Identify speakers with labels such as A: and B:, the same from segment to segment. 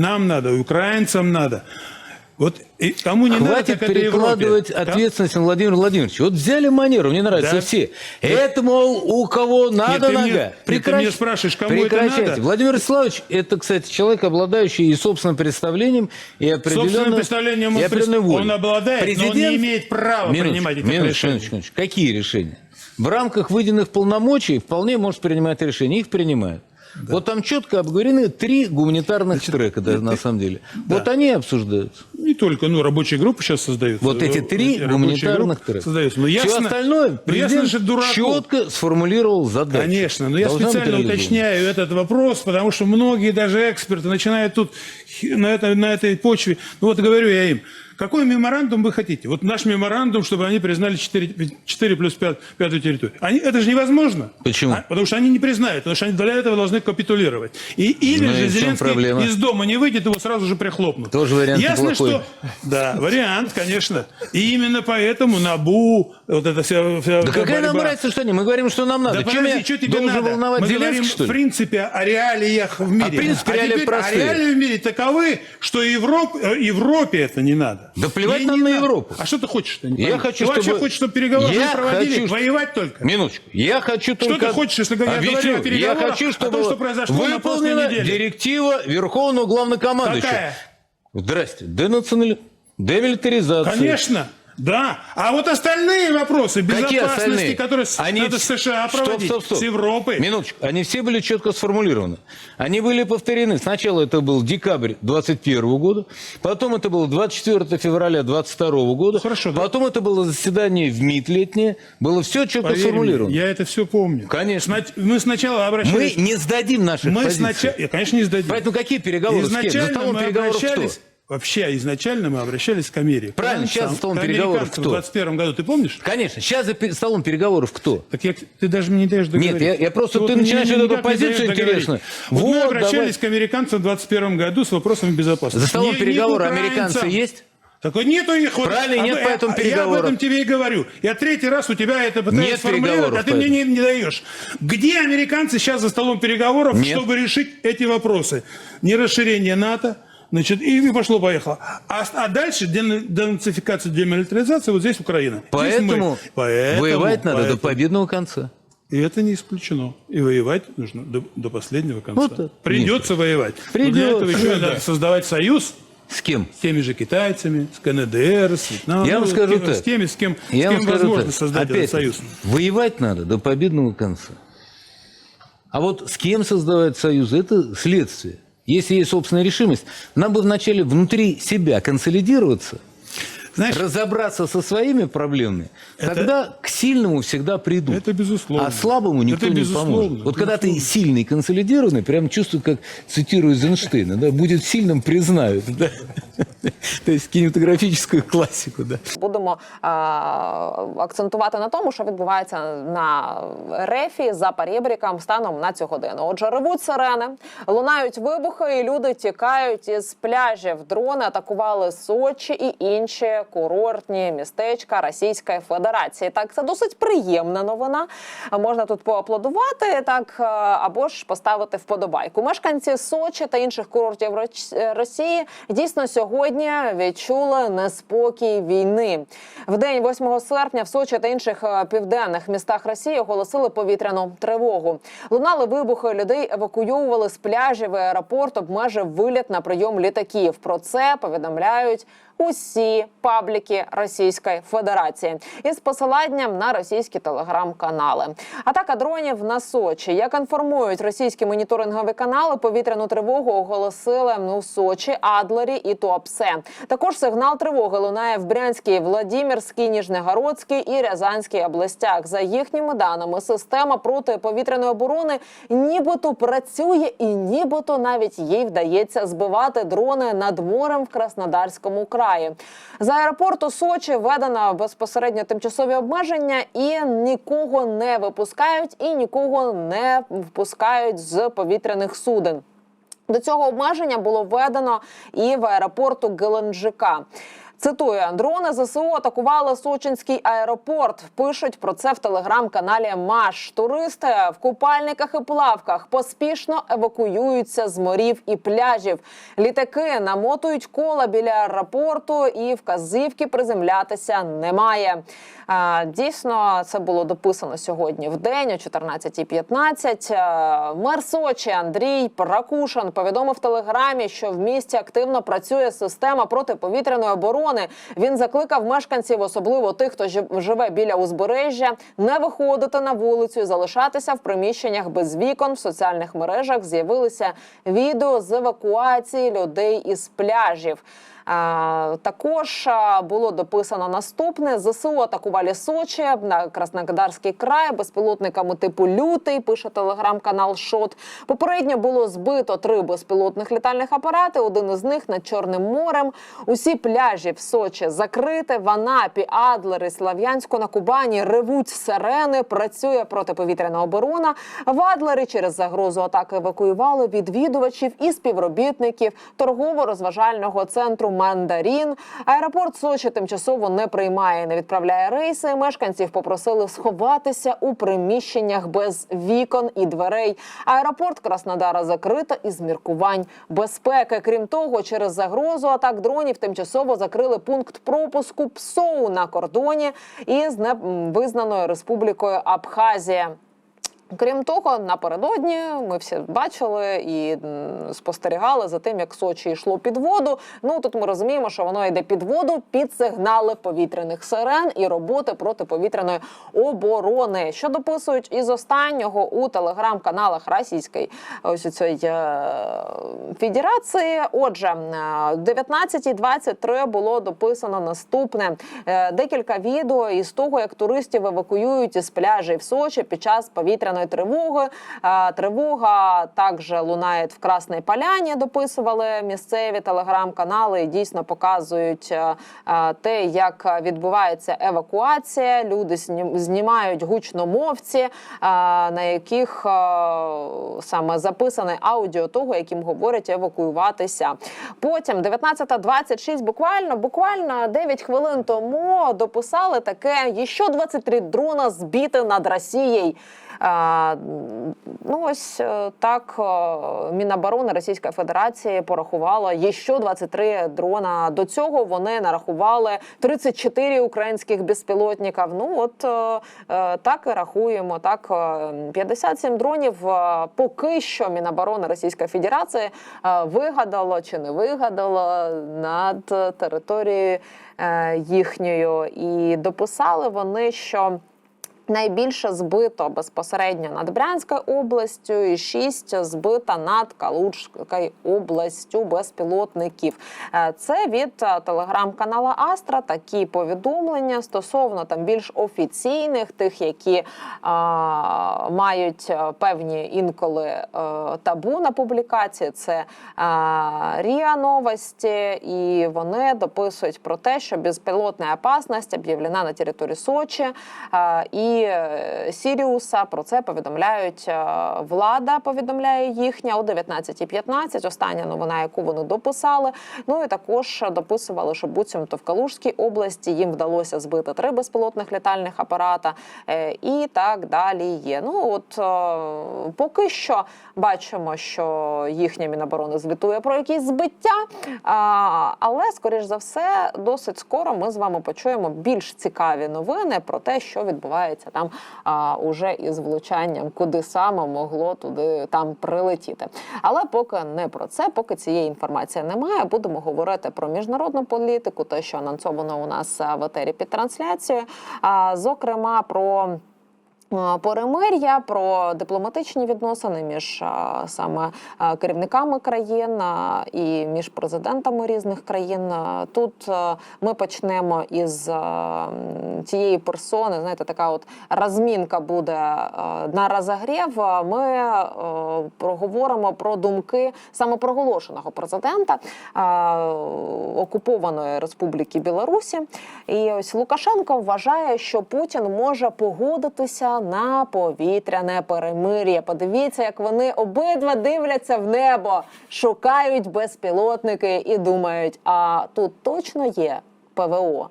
A: Нам надо, украинцам надо. Вот и кому не
B: Хватит
A: надо, так это
B: перекладывать
A: Европе.
B: ответственность на Владимира Владимировича. Вот взяли манеру, мне нравятся
A: Да.
B: все. Это, мол, у кого надо
A: ты
B: нога.
A: мне- нет, ты
B: Прекращ-
A: меня спрашиваешь, кому это
B: Прекращайте.
A: надо?
B: Владимир Вячеславович, это, кстати, человек, обладающий и собственным представлением, и
A: Собственным
B: определенным,
A: представлением
B: и
A: он,
B: определенной волей.
A: он обладает, но он не имеет права
B: Минуточку,
A: принимать эти
B: минуточку,
A: решения.
B: минуточку, минуточку. Какие решения? В рамках выделенных полномочий вполне может принимать решения. Их принимают. Вот там четко обговорены три гуманитарных трека, да, на самом деле. Вот они обсуждаются.
A: Не только, ну, рабочие группы сейчас создаются.
B: Вот эти три
A: Рабочие
B: гуманитарных трека.
A: создаются. Но
B: Все
A: ясно,
B: остальное
A: но ясно
B: президент
A: же дураку.
B: четко сформулировал задачу.
A: Конечно, но я
B: Должна
A: специально уточняю этот вопрос, потому что многие даже эксперты начинают тут на, это, на этой почве. Ну вот говорю я им, какой меморандум вы хотите? Вот наш меморандум, чтобы они признали 4, 4 плюс 5, пятую территорию. Они, это же невозможно.
B: Почему?
A: А, потому что они не признают, потому что они для этого должны капитулировать. И, или
B: Ну
A: же Зеленский
B: проблема?
A: из дома не выйдет, его сразу же прихлопнут.
B: Тоже вариант
A: Ясно,
B: неплохой.
A: что... Да, вариант, конечно. И именно поэтому НАБУ, вот это вся, вся
B: Да какая нам
A: борьба-
B: разница, что они? Мы говорим, что нам надо.
A: да
B: Чем
A: подожди, что тебе надо?
B: волновать
A: Мы
B: Зеленский,
A: говорим, в принципе, о реалиях в мире.
B: в принципе, реалии
A: теперь,
B: простые.
A: А реалии в мире таковы, что Европ- э, Европе это не надо.
B: Да плевать
A: Ей
B: нам
A: не
B: на
A: надо.
B: Европу.
A: А что ты хочешь-то? Не
B: Я
A: пойму.
B: хочу,
A: ты вообще
B: чтобы-
A: хочешь, чтобы переговоры
B: Я
A: не проводили?
B: хочу, что-
A: Воевать только?
B: Минуточку. Я хочу только...
A: ты хочешь, если я
B: Объясню.
A: говорю о
B: Я
A: переговорах,
B: хочу,
A: о
B: чтобы
A: том, что произошло на прошлой
B: выполнена
A: неделе?
B: директива Верховного Главнокомандующего.
A: Какая?
B: Здрасте. Денационали... Демилитаризация.
A: Конечно. Да. А вот остальные вопросы
B: Какие
A: безопасности,
B: остальные?
A: которые с- надо с США
B: Стоп,
A: проводить,
B: стоп, стоп.
A: с Европой.
B: Минуточку. Они все были четко сформулированы. Они были повторены. Сначала это был декабрь 21 года, потом это было 24 февраля 22 года,
A: Хорошо, да.
B: потом это было заседание в МИД летнее. Было все четко
A: Поверь мне,
B: сформулировано.
A: я это все помню.
B: Конечно.
A: Снач- Мы сначала
B: Мы
A: обращались...
B: не сдадим наших
A: Мы
B: позиций.
A: сначала... Я, конечно, не сдадим.
B: Поэтому какие переговоры с кем? За
A: Изначально мы
B: переговоров
A: обращались...
B: кто?
A: Вообще, изначально мы обращались к Америке.
B: Правильно, сейчас за столом переговоров кто?
A: В 21 году, ты помнишь?
B: Конечно. Сейчас за столом переговоров кто?
A: Так я, ты даже мне не даешь договорить.
B: Нет, я- я просто- ты
A: мне
B: начинаешь эту позицию интересную.
A: Вот, мы
B: Вот,
A: обращались
B: давай.
A: к американцам в 21 году с вопросами безопасности.
B: За столом
A: Не-
B: переговоров американцы есть?
A: Так вот нету их. Вот,
B: Правильно, нет
A: об-
B: поэтому
A: Я об
B: переговоров.
A: этом тебе и говорю. Я третий раз у тебя это пытаюсь
B: Нет
A: сформулировать,
B: переговоров
A: а ты мне не, не даешь. Где американцы сейчас за столом переговоров,
B: Нет.
A: чтобы решить эти вопросы? Не расширение НАТО, значит, и пошло-поехало. А, а дальше ден- денацификация, демилитаризация, вот здесь Украина. Здесь
B: Поэтому,
A: мы. Поэтому-
B: воевать надо до
A: поэтому.
B: победного конца.
A: И это не исключено. И воевать нужно до, до последнего конца.
B: Вот.
A: Придется воевать. Но для
B: Придется.
A: этого еще надо создавать союз
B: С кем?
A: с теми же китайцами, с КНДР, с Вьетнамом.
B: Я вам скажу
A: с,
B: так.
A: с теми, с кем, с
B: Я вам
A: кем возможно
B: так.
A: создать
B: Опять,
A: этот союз.
B: воевать надо до победного конца. А вот с кем создавать союз, это следствие. Если есть собственная решимость, нам бы вначале внутри себя консолидироваться,
A: Знаешь,
B: разобраться со своими проблемами, тогда к сильному всегда придут.
A: Это безусловно.
B: А слабому никто
A: Это
B: не
A: безусловно,
B: поможет. Вот когда ты
A: безусловно.
B: сильный, консолидированный, прям чувствую, как цитирую Эйзенштейна, да, будет сильным, признают. Да? То есть кинематографическую классику. Да.
C: Будемо е, акцентувати на тому, що відбувається на рефі за перебріком станом на цю годину. Отже, ревуть сирени, лунають вибухи, і люди тікають із пляжів. Дрони атакували Сочі і інші курортні містечка Російської Федерації. Так, це досить приємна новина. Можна тут поаплодувати, так е, або ж поставити вподобайку. Мешканці Сочі та інших курортів Росії дійсно сьогодні відчули неспокій війни. В день 8 серпня в Сочі та інших е, південних містах Росії оголосили повітряну тривогу. Лунали вибухи, людей евакуйовували з пляжів. і Аеропорт обмежив виліт на прийом літаків. Про це повідомляють. Усі пабліки Російської Федерації із посиланням на російські телеграм-канали. Атака дронів на Сочі. Як інформують російські моніторингові канали, повітряну тривогу оголосили у Сочі, Адлері і Туапсе. Також сигнал тривоги лунає в Брянській, Владимирській, Ніжнегородській і Рязанській областях. За їхніми даними, система протиповітряної оборони нібито працює і нібито навіть їй вдається збивати дрони над морем в Краснодарському краї. За аеропорту Сочі введено безпосередньо тимчасові обмеження і нікого не випускають і нікого не впускають з повітряних суден. До цього обмеження було введено і в аеропорту Геленджика. Цитую, дрони ЗСУ атакували Сочинський аеропорт. Пишуть про це в телеграм-каналі Маш. Туристи в купальниках і плавках поспішно евакуюються з морів і пляжів. Літаки намотують кола біля аеропорту, і вказівки приземлятися немає. Дійсно, це було дописано сьогодні в день о 14.15. Е, Мер Сочі Андрій Пракушин повідомив телеграмі, що в місті активно працює система протиповітряної оборони. Він закликав мешканців, особливо тих, хто жив- живе біля узбережжя, не виходити на вулицю залишатися в приміщеннях без вікон. В соціальних мережах з'явилися відео з евакуації людей із пляжів. А, Також було дописано наступне: ЗСУ атакували Сочі на Краснодарський край безпілотниками типу Лютий. Пише телеграм-канал Шот. Попередньо було збито три безпілотних літальних апарати. Один із них над Чорним морем. Усі пляжі в Сочі закрити. В Анапі, Адлери, Слав'янську на Кубані ревуть сирени. Працює протиповітряна оборона. В Адлері через загрозу атаки евакуювали відвідувачів і співробітників торгово-розважального центру Мандарін. Аеропорт Сочі тимчасово не приймає, не відправляє рейси. Мешканців попросили сховатися у приміщеннях без вікон і дверей. Аеропорт Краснодара закрито із міркувань безпеки. Крім того, через загрозу атак дронів тимчасово закрили пункт пропуску ПСОУ на кордоні із невизнаною республікою Абхазія. Крім того, напередодні ми всі бачили і спостерігали за тим, як Сочі йшло під воду. Ну тут ми розуміємо, що воно йде під воду під сигнали повітряних сирен і роботи протиповітряної оборони. Що дописують із останнього у телеграм-каналах Російської ось цієї е, федерації. Отже, е, 19.23 було дописано наступне Е, декілька відео із того, як туристів евакуюють із пляжів Сочі під час повітряної тривоги. Е, Тривога також лунає в Красній Поляні. Дописували місцеві телеграм-канали. Дійсно показують е, е, те, як відбувається евакуація. Люди знім- знімають гучномовці, е, на яких саме записане аудіо того, яким говорять евакуюватися. Потім 19.26, буквально буквально 9 хвилин тому дописали таке: ще 23 дрона збити над Росією. Ну ось е, так е, Міноборони Російської Федерації порахувало є ще 23 дрона. До цього вони нарахували 34 українських безпілотників. Ну от е, так і рахуємо. Так е, 57 дронів поки що Міноборони Російської Федерації вигадало чи не вигадало над територією їхньою, і дописали вони, що. Найбільше збито безпосередньо над Брянською областю, і шість збито над Калужською областю безпілотників. Е, Це від е, телеграм-канала Астра такі повідомлення стосовно там більш офіційних, тих, які а, мають е, певні інколи е, табу на публікації. Це а, Ріа Новості, і вони дописують про те, що безпілотна опасність об'явлена на території Сочі. А, і е, Сіріуса про це повідомляють е, влада. Повідомляє їхня о 19.15. Остання новина, яку вони дописали. Ну і також дописували, що буцімто в Калужській області їм вдалося збити три безпілотних літальних апарата, е, і так далі є. Ну от поки що бачимо, що їхня міноборони звітує про якісь збиття, але скоріш за все, досить скоро ми з вами почуємо більш цікаві новини про те, що відбувається там а, уже із влучанням, куди саме могло туди там прилетіти. Але поки не про це, поки цієї інформації немає, будемо говорити про міжнародну політику, те, що анонсовано у нас в етері під трансляцією, а, зокрема про. Е, Перемир'я про дипломатичні відносини між саме керівниками країн і між президентами різних країн. Тут ми почнемо із цієї персони. Знаєте, така от розмінка буде на розогрів. Ми проговоримо про думки самопроголошеного президента окупованої Республіки Білорусі. І ось Лукашенко вважає, що Путін може погодитися на повітряне перемир'я. Подивіться, як вони обидва дивляться в небо, шукають безпілотники і думають: а тут точно є ПВО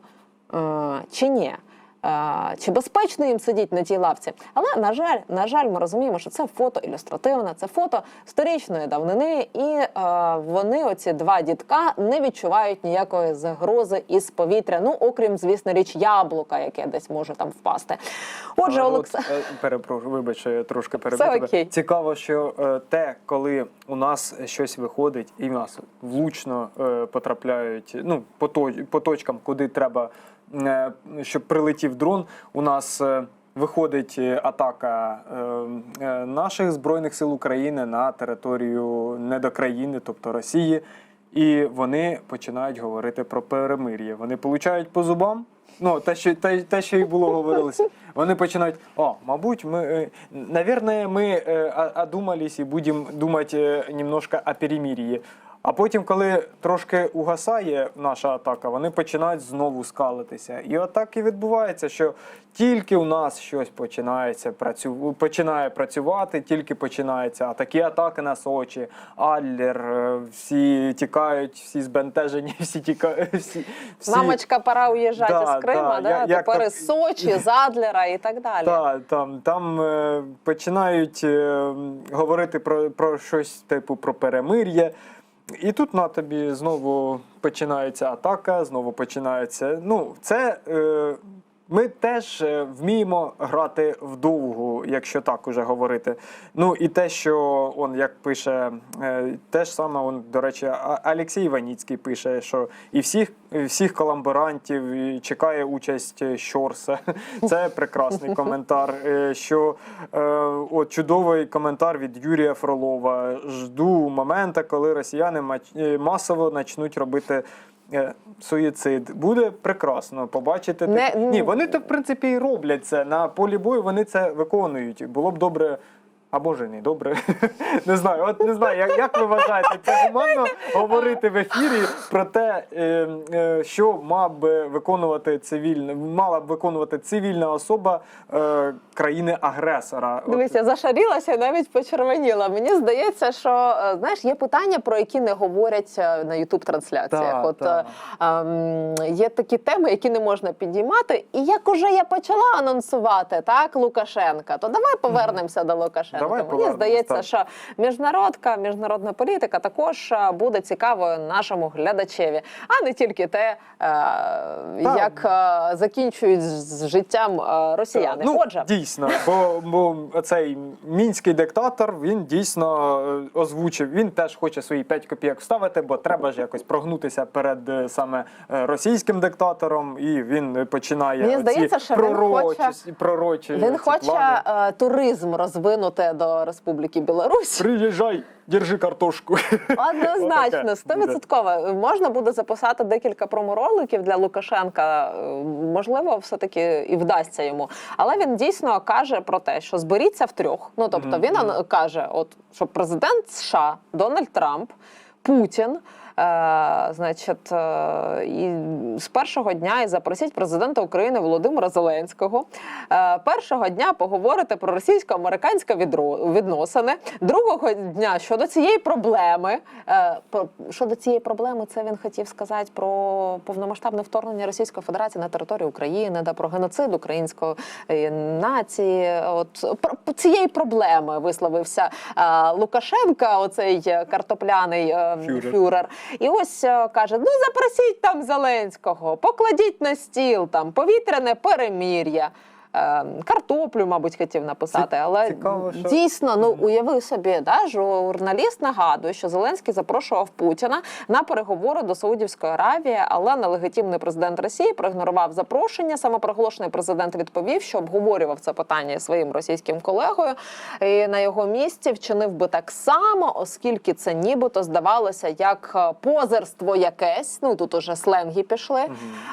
C: е, чи ні? Е, Чи безпечно їм сидіти на тій лавці? Але на жаль, на жаль, ми розуміємо, що це фото ілюстративне, це фото сторічної давнини, і е, вони, оці два дітка, не відчувають ніякої загрози із повітря. Ну, окрім, звісно, річ яблука, яке десь може там впасти. Отже,
D: от, е, Перепрошую, вибач, я трошки
C: окей.
D: Цікаво, що те, коли у нас щось виходить, і в нас влучно потрапляють ну, по, то- по точкам, куди треба, щоб прилетів дрон, у нас. е, Виходить е, атака е, е, наших збройних сил України на територію недокраїни, тобто Росії, і вони починають говорити про перемир'я. Вони получають по зубам. Ну, те, що те, те, що і було говорилося. Вони починають: о, мабуть, ми, е, наверное, ми е, о- одумались і будемо думати е, немножко о перемир'ї. А потім, коли трошки угасає наша атака, вони починають знову скалитися. І отак і відбувається, що тільки у нас щось починається працю... починає працювати, тільки починаються такі атаки на Сочі, Адлер, е, всі тікають, всі збентежені, всі тікають. Всі, всі...
C: Мамочка, пора уїжджати
D: Да,
C: з Крима,
D: да,
C: да?
D: я-
C: тепер
D: так-
C: із Сочі, Задлера і так далі.
D: Та, там, там е, починають е, говорити про, про щось типу про перемир'я. І тут на тобі знову починається атака, знову починається. Ну, це е, ми теж е, вміємо грати вдовгу, якщо так уже говорити. Ну і те, що он як пише, е, те ж саме, он, до речі, А- Олексій Іваніцький пише, що і всіх, всіх колаборантів і чекає участь е, Щорса. Це прекрасний коментар. Що от чудовий коментар від Юрія Фролова. Жду моменту, коли росіяни масово почнуть робити. Е, Суїцид буде прекрасно побачити.
C: Не-
D: Ні, вони то в принципі і роблять це на полі бою. Вони це виконують. Було б добре. А може не добре. не знаю. От не знаю, як, як ви вважаєте, це гуманно говорити в ефірі про те, е, е, що мав би виконувати цивільна, мала б виконувати цивільна особа е, країни-агресора. От,
C: Дивись, я зашарілася і навіть почервоніла. Мені здається, що знаєш, є питання, про які не говорять на Ютуб трансляціях.
D: Та,
C: От
D: та.
C: ем, є такі теми, які не можна підіймати. І як уже я почала анонсувати так Лукашенка, то давай повернемося до Лукашенка.
D: Давай
C: Мені здається,
D: так.
C: що міжнародка, міжнародна політика також е, буде цікавою нашому глядачеві, а не тільки те, е, як е, закінчують з життям росіяни.
D: Ну,
C: Отже,
D: дійсно, бо, бо цей мінський диктатор він дійсно озвучив. Він теж хоче свої 5 копійок вставити, бо треба ж якось прогнутися перед саме російським диктатором, і він починає
C: Мені здається, що він
D: пророчі,
C: хоче-
D: пророчі
C: Він хоче
D: плани.
C: туризм розвинути до Республіки Білорусь.
D: Приїжджай, держи картошку.
C: Однозначно, стовідсотково. Можна буде записати декілька промороликів для Лукашенка. Е, Можливо, все-таки і вдасться йому. Але він дійсно каже про те, що зберіться втрьох. Ну тобто він каже, от що президент США Дональд Трамп, Путін. Е, значить, е, і з першого дня і запросіть президента України Володимира Зеленського. Е, першого дня поговорити про російсько-американське відносини. Другого дня щодо цієї проблеми. Про щодо цієї проблеми, це він хотів сказати про повномасштабне вторгнення Російської Федерації на територію України, да про геноцид української нації. От про цієї проблеми висловився Лукашенка, оцей картопляний
D: Фюрер.
C: фюрер. І ось е, каже: ну запросіть там Зеленського, покладіть на стіл там повітряне перемір'я. Е, Картоплю, мабуть, хотів написати, але
D: цікаво, що-
C: дійсно, ну уяви собі, да, журналіст нагадує, що Зеленський запрошував Путіна на переговори до Саудівської Аравії, але нелегітимний президент Росії проігнорував запрошення. Самопроголошений президент відповів, що обговорював це питання своїм російським колегою. І на його місці вчинив би так само, оскільки це нібито здавалося як е, позерство якесь. Ну тут уже сленги пішли.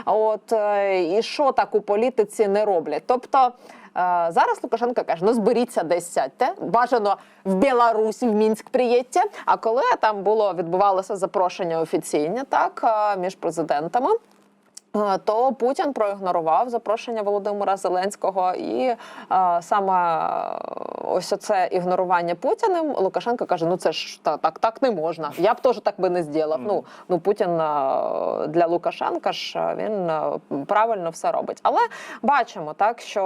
C: От е, і що так у політиці не роблять? Тобто. Е, Зараз Лукашенко каже: ну зберіться десь сядьте. Бажано в Білорусь, в Мінськ приїдьте. А коли там було відбувалося запрошення офіційне, так е, між президентами. Е, То Путін проігнорував запрошення Володимира Зеленського, і е, саме е, ось оце ігнорування Путіним Лукашенко каже: ну це ж та, так, так не можна. Я б теж так би не зробив. Ну ну Путін для Лукашенка ж він правильно все робить. Але бачимо так, що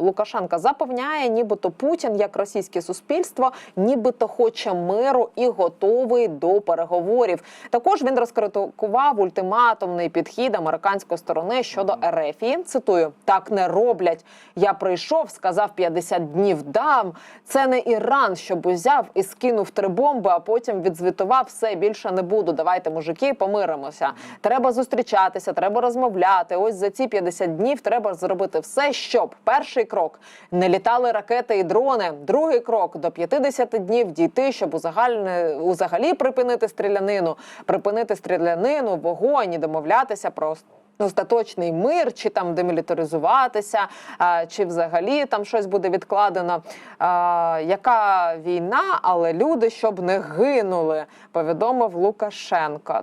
C: Лукашенка запевняє, нібито Путін, як російське суспільство, нібито хоче миру і готовий до переговорів. Також він розкритикував ультиматумний підхід американської сторони щодо Ерефії. Цитую: так не роблять. Я прийшов, сказав 50 днів дам. Це не Іран, щоб узяв і скинув три бомби, а потім відзвітував все більше не буду. Давайте, мужики, помиримося. Треба зустрічатися, треба розмовляти. Ось за ці 50 днів треба зробити все, щоб перший крок не літали ракети і дрони. Другий крок до 50 днів дійти, щоб узагальне узагалі припинити стрілянину, припинити стрілянину, вогонь і домовлятися про остаточний мир, чи там демілітаризуватися, чи взагалі там щось буде відкладено. Яка війна, але люди щоб не гинули, повідомив Лукашенко.